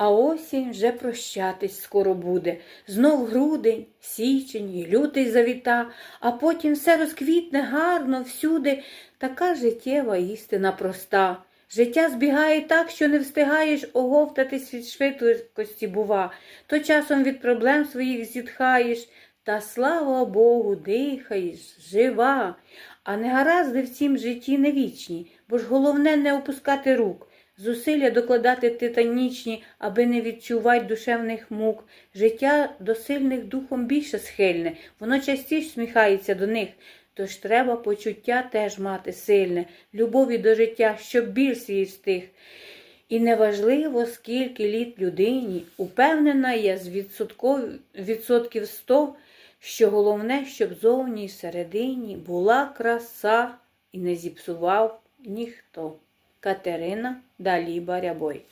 А осінь вже прощатись скоро буде. Знов грудень, січень і лютий завіта, а потім все розквітне гарно всюди. Така життєва істина проста. Життя збігає так, що не встигаєш оговтатись від швидкості, бува, то часом від проблем своїх зітхаєш, та слава Богу, дихаєш, жива. А негаразди в цім житті не вічні, бо ж головне не опускати рук, зусилля докладати титанічні, аби не відчувати душевних мук. Життя до сильних духом більше схильне, воно частіше сміхається до них. Тож треба почуття теж мати сильне, любові до життя, щоб біль свій встиг. І неважливо, скільки літ людині, упевнена я з відсотків сто, що головне, щоб зовні й всередині була краса і не зіпсував ніхто. Катерина Даліба Рябой